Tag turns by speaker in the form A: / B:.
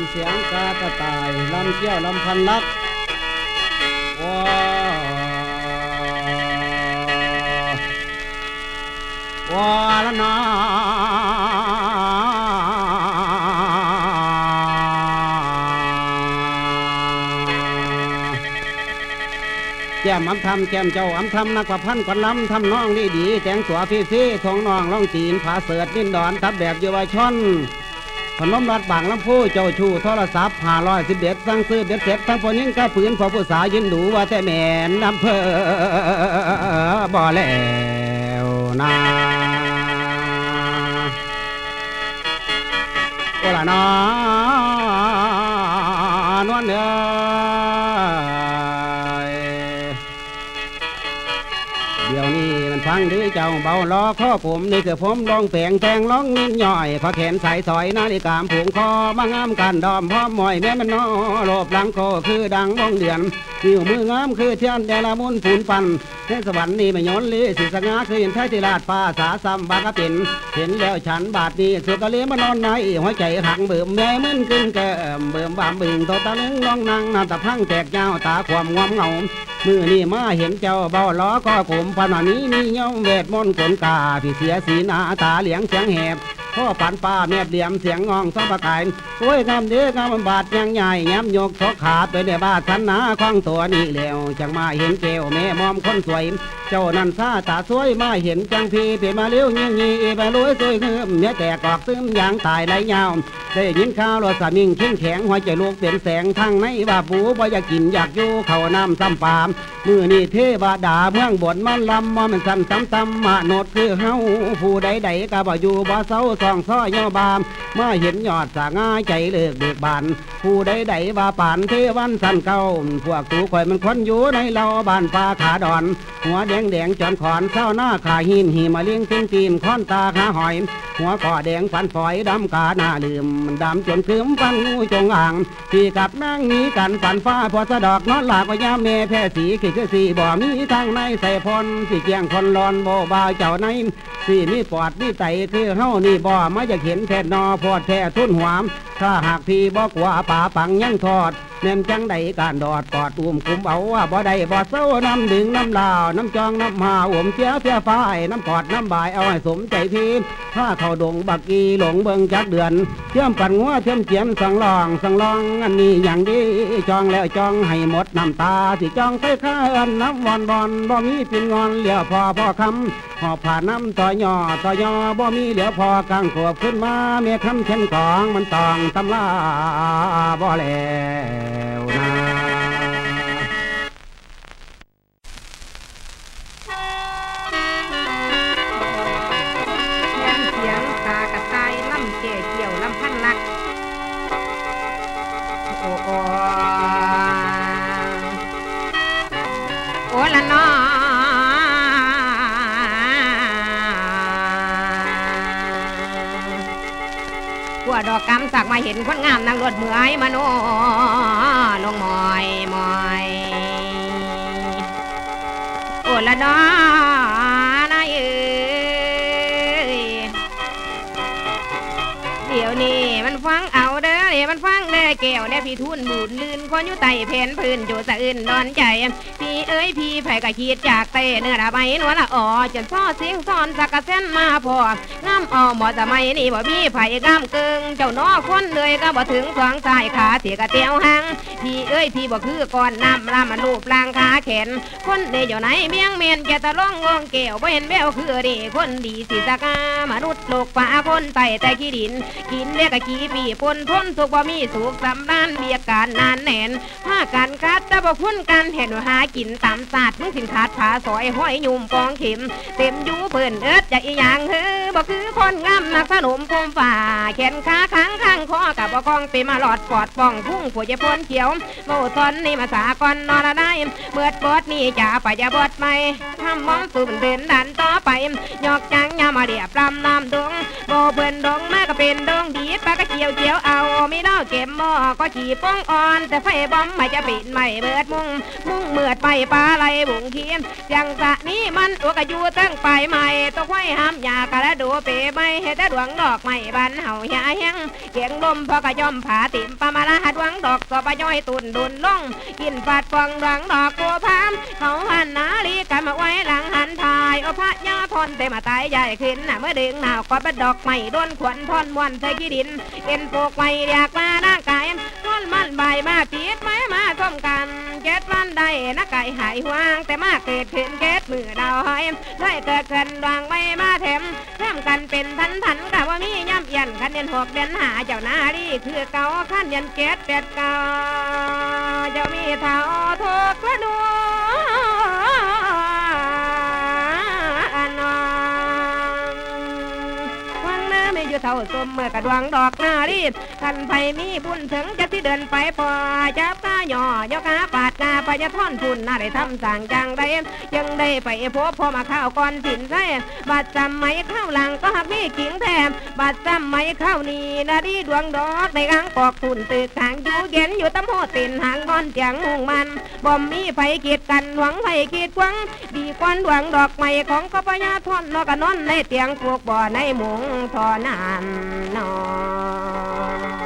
A: นเสียงกากระต่ายลำเกี้ยวลำพันลักว้าว้าละนาแก้มอำทำแก้มเจ้าอำทำนักประพันธ์กวนล้ำทำน้องดีดีแต่งตัวฟีฟีทองน้องล่องจีนผาเสือดนินดอนทับแบบเยาวชน พนมรัดบางลำพูเจ้าชูโทรศัพท์ห้าร้อยสิบเด็ดสั่งซื้อเด็ดเสร็จทั้งพอยิงกับปืนพอผู้สาวยืนดูว่าแต่แม่นอำเภอบ่แล้วนะโอ้ละนาะาเบาล้อข้อผมนี่คือผมลองแฝงแทงล้องนิดหน่อยขอแขนใส่สอยนาฬิกามผูกคอมางามกันดอมพร้อมมอยแม่มันนอโลบหลังคคือดังมองเดือนนิ้วมืองามคือเทียนแดละมุนผูนปันในสวรรค์นี่ไม่ย้อนลีสิสงาคือเห็นไทยที่ลาดฟ้าสาซ้ำบางกะเป็นเห็นแล้วฉันบาดนี้สุกะเลมานอนในหัวใจหักเบิ่มแม่มึนขึ้นแก้มเบิ่มบามบึงโตตะลึงน้องนางนาตะพังแตกยาวตาความงวมเงา มือนี่มาเห็นเจ้าเบาล้อก็กลมปานานี้มีย่อมเวทมนต์ขนกาพี่เสียสีหนาตาเหลียงเสียงแหบ พ่อปันป้าแม่เหลี่ยมเสียงงองสอประกายโอ้ยงามเด้องามบาดยังใหญ่แง้มยกทกขาไปในบ้าดทันนาคล้องตัวนี่แล้วจังมาเห็นเกวแม่มอมคนสวย เจ้านั่นซาตาสวยมาเห็นจังพีเปมาเลี้ยวเงี้ยงี้ไปรวยสวยเงืมเนี่ยแตกออกซึมยางตายไหลยาวได้ยินข่าวรถสามิงเข้งแข็งหัวใจลูกเป็นแสงทางในว่าปูบ่อยากกินอยากอยู่เขาน้ำซ้ำปามมือนี่เทวดาเมืองบนมันลำมามันสั่นซ้ำซ้ำมาโนดคือเฮาผู้ใดใดก็บ่อยู่บ่เศร้าสองซ้อยย่อบามเมื่อเห็นยอดสาง่ายใจเลิกเบิกบานผู้ใดใดว่าป่านเทวันสันเก่าพวกตูข่อยมันคนอยู่ในเราบ้านฟ้าขาดอน หัวแดงแดงจอนขอนเศร้าหน้าขาหินหีมาเลี้ยงติ้งตีนค้อนตาขาหอย หัวก่อแดงฟันฝอยดำกาหน้าลืมดำจนคืมฟันงูจงอ่างที่กับนั่งหนี้กันฝันฟ้าพอสะดอกนอนหลากว่ายามเมแพ้สีคือคือสีบ่มีทางในใส่พลสีเกียงคนร้อนโบบาวเจ้าในสีนี่ปอดนี่ไตคือเฮานี่บ่มาจะเห็นแทนนอพอดแท้ทุนหวามถ้าหากพี่บอกว่าป่าปังยังทอดแน่นจังใดการดอดกอดอุ้มคุมเอาว่าบ่ได้บ่เศร้าน้ำดึงน้ำลาวน้ำจองน้ำหาอมเสียเสียฟ้ายน้ำกอดน้ำบายเอาให้สมใจพีถ้าเขาดงบักกีหลงเบิงจักเดือนเชื่อมปั่นงัวเชื่อมเจียนสังลองสังลองอันนี้อย่างดีจองแล้วจองให้หมดน้ำตาที่จองใส่ข้าเอินน้ำวอนบอนบ่มีปินงอนเหลียวพอพอคำหอบผ่าน้ำต่อย่อต่อย่อบ่มีเหลียวพอกลางขวบขึ้นมาเมียคำเช่นของมันตองตำลาบ่แลวนะ
B: เสียงเสียงกากระต่ายล่ำเก่เกี่ยวลำพันลัก โอ้โอโอ้ละนอ ดอกกำสักมาเห็นคนงามนางรถเมื่อยมาโนลงมอยมอยโอละนอนายเอ้ยเดี๋ยวนี้มันฟังเอาเด้อ เนี่ยมันฟังเด้อแก้วเนี่ยพี่ทุนบูดลื่นคนอยู่ใต้เพนพื้นโจสะอื่นนอนใจ พี่เอ้ยพี่ไผกะขีดจากเต้เนื้อระใบนวลละอ่อจนซ้อเสียงซ้อนสักกะเส้นมาพองามอ่อหมอสมัยนี้บ่มีไผกามเกิงเจ้านอคนเลยก็บ่ถึงสองสายขาเสียกะเตียวหังพี่เอ้ยพี่บ่คือก่อนน้ำลามันรูปร่างขาแขน คนเดอยู่ไหนเบี้ยงเมียนแกตะล่องงองแก้วบ่เห็นแววคือเดีคนดีสิสกามนุษย์โลกฟ้าคนไต่แต่ขี้ดิน กินเรียกกะขี้ปีปนพ้นสุขบ่มีสุขสำรานเบียการนานแน่นผ้ากันคัดแต่บ่คุ้นกันเห็นว่าหากินตามศาสตร์มึงสินขาดผาสอยห้อยยุ่มปองเข็ม เต็มอยู่เพิ่นเอิดจะอีหยังเฮ้ อบ่คือคนงามนักสนมคมฝ่าแขนขาค้างข้างคอกับบ่คองเต็มาหลอดปอดป่องพุ่งผัวจะพ้นเขียวโมทอนนี่มาสากอนนอนได้เมื่อบดนี่จะไปจะบดไม่ทำมองสุ่มเดินดันต่อไปยอกจังยามาเดียบลำน้ำดงโบเพิ่นดงมาก็เป็นดงดีปลาก็เกี่ยวเกี่ยวเอาไมีดาวเก็บหม้อก็ขี่ป้องอ่อน แต่ไฟบอมไม่จะปิดไม่เบิดมุ่งมุ่งเมือดไปปลาไหลบุงเขียนจังสะนี้มันตัวกระยูตั้งไปใหม่ตัวไฟห้ามยากระดูเปไม่เฮ็ดดวงดอกไม่บันเห่าหยาแห้งเกียงลมพอกระย่อมผาติมปามาลาดวงดอกสอบย่อยตุนดุนล่องกินฟาดฟองดวงดอกโกพามเขาหันนาลีกันมาไว้หลังหันทายเอาพระยาพรเตมาตายใหญ่ขึ้นน่ะเมื่อดึงหนาวก็เป็นดอกไม้โดนขวัญทอนมวนใส่ขี้ดินเอ็นปลูกไม้อยากมาหน้ากายทอนมันใบมาปีดไม้มาส้มก ได้นักไก่หายห่วง แต่มาเกิดขึ้นเกตมือดาวหอยได้เกิดขึ้นดวงไว้มาเถมเพิ่มกันเป็นทันทันกะว่ามีย่ำยันคันเดนหกเดือนหาเจ้านาดีคือเก่าขั้นยันเกตเป็ดเก่าเจ้ามีเท่าทุกกระดู อไม่อยู่เท่าสมเมื่อกระดวงดอกนาลีคันไผมีบุญถึงจะที่เดินไปพอจับตาหย่อยกขาปาดกาไปจะท่อนทุนน่าได้ทำสั่งจังได้ยังได้ไปพบพ่อมาข้าวก่อนสินใส่บัดจำไม่ข้าวหลังก็หักมีกิงแถมบัดจำไม่ข้าวนีนาดีดวงดอกในกลางปอกทุนตึกทางอยู่เย็นอยู่ตำโหตินหางบอนเจียงมุงมันบ่มมีไฟกีดกันหวังไฟกีดกวังดีกวนดวงดอกไม้ของกปยาท่อนนอกนอนในเตียงปลูกบ่อในมุงทอนา I'm known.